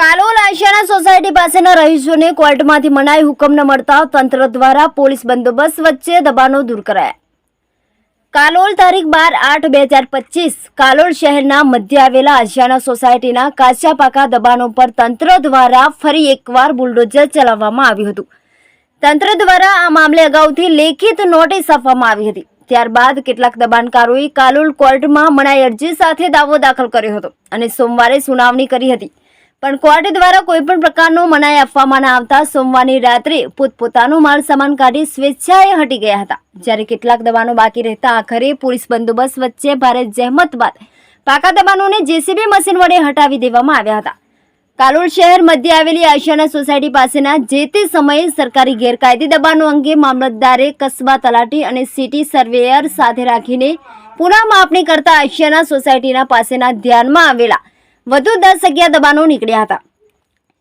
Kalol Ashiyana society પાસેના રહીશોને કોર્ટમાંથી મનાઈ હુકમ મળતા તંત્ર દ્વારા પોલીસ બંદોબસ્ત વચ્ચે દબાણો દૂર કરાયા. કાલોલ તારીખ બાર આઠ બે હજાર પચીસ, કાલોલ શહેરના મધ્ય આવેલા આશિયાના સોસાયટીના કાચા દબાણો પર તંત્ર દ્વારા ફરી એકવાર બુલડોઝર ચલાવવામાં આવ્યું હતું. તંત્ર દ્વારા આ મામલે અગાઉથી લેખિત નોટિસ આપવામાં આવી હતી. ત્યારબાદ કેટલાક દબાણકારોએ કાલોલ કોર્ટમાં મનાઈ અરજી સાથે દાવો દાખલ કર્યો હતો અને સોમવારે સુનાવણી કરી હતી. પણ કોર્ટ દ્વારા કોઈપણ પ્રકારનો મનાઈ આપવામાં ન આવતા સોમવારની રાત્રે પોતપોતાનો માલ સામાન કાઢી સ્વેચ્છાએ હટી ગયા હતા. જ્યારે કેટલાક દબાણો બાકી રહેતા આખરે પોલીસ બંદોબસ્ત વચ્ચે ભારે જહેમત બાદ પાકા દબાણોને જેસીબી મશીન વડે હટાવી દેવામાં આવ્યા હતા. કાલોલ શહેર મધ્ય આવેલી આશિયાના સોસાયટી પાસેના જે તે સમયે સરકારી ગેરકાયદે દબાણો અંગે મામલતદારે કસ્બા તલાટી અને સિટી સર્વેયર સાથે રાખીને પુનઃ માપણી કરતા આશિયાના સોસાયટીના પાસેના ધ્યાનમાં આવેલા વધુ દસ અગિયાર દબાણો નીકળ્યા હતા.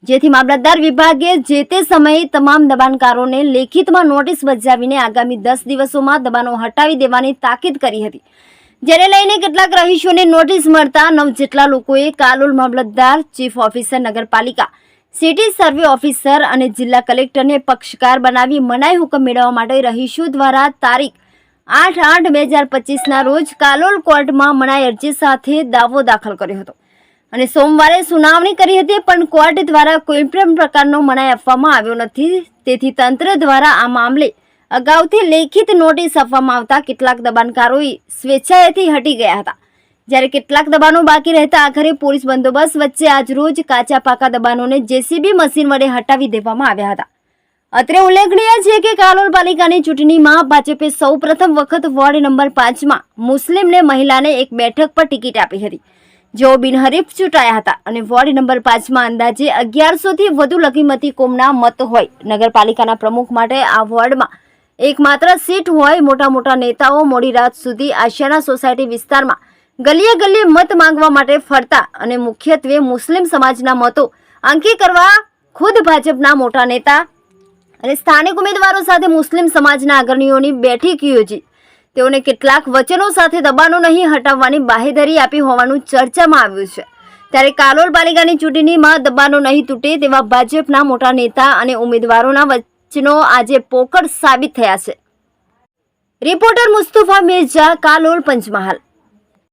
જેથી મામલતદાર વિભાગે જે તે સમયે તમામ દબાણકારોને લેખિતમાં નોટિસ બજાવીને આગામી દસ દિવસોમાં દબાણો હટાવી દેવાની તાકીદ કરી હતી. જેને લઈને કેટલાક રહીશોને નોટિસ મળતા નવ જેટલા લોકોએ કાલોલ મામલતદાર, ચીફ ઓફિસર, નગરપાલિકા, સિટી સર્વે ઓફિસર અને જિલ્લા કલેક્ટરને પક્ષકાર બનાવી મનાઈ હુકમ મેળવવા માટે રહીશો દ્વારા તારીખ આઠ આઠ બે હજાર પચીસના રોજ કાલોલ કોર્ટમાં મનાઈ અરજી સાથે દાવો દાખલ કર્યો હતો. અને સોમવારે સુનાવણી કરી હતી, પણ કોર્ટ દ્વારા કોઈ પણ પ્રકારનો મનાઈ આપવામાં આવ્યો નથી. તેથી તંત્ર દ્વારા આ મામલે અગાઉથી લેખિત નોટિસ આપવામાં આવતા કેટલાક દબાણકારોએ સ્વેચ્છાએથી હટી ગયા હતા. જ્યારે કેટલાક દબાણો બાકી રહેતા આખરે પોલીસ બંદોબસ્ત વચ્ચે આજરોજ કાચા પાકા દબાણોને જેસીબી મશીન વડે હટાવી દેવામાં આવ્યા હતા. અત્રે ઉલ્લેખનીય છે કે કાલોલ પાલિકાની ચૂંટણીમાં ભાજપે સૌ પ્રથમ વખત વોર્ડ નંબર પાંચમાં મુસ્લિમને મહિલાને એક બેઠક પર ટિકિટ આપી હતી. જેઓ બિનહરીફ ચૂંટાયા હતા અને વોર્ડ નંબર પાંચમાં અંદાજે અગિયારસોથી વધુ લઘીમતી કોમના મત હોય નગરપાલિકાના પ્રમુખ માટે આ વોર્ડમાં એકમાત્ર સીટ હોય મોટા મોટા નેતાઓ મોડી રાત સુધી આશિયાના સોસાયટી વિસ્તારમાં ગલીએ ગલીએ મત માંગવા માટે ફરતા અને મુખ્યત્વે મુસ્લિમ સમાજના મતો અંકી કરવા ખુદ ભાજપના મોટા નેતા અને સ્થાનિક ઉમેદવારો સાથે મુસ્લિમ સમાજના અગ્રણીઓની બેઠક યોજી. તેઓને કેટલાક વચનો સાથે દબાણો નહીં હટાવવાની બાહેધરી આપી હોવાનું ચર્ચામાં આવ્યું છે. ત્યારે કાલોલ પાલિકાની ચૂંટણીમાં દબાણો નહીં તૂટે તેવા ભાજપના મોટા નેતા અને ઉમેદવારોના વચનો આજે પોકળ સાબિત થયા છે. રિપોર્ટર મુસ્તફા મિર્ઝા કાલોલ પંચમહાલ.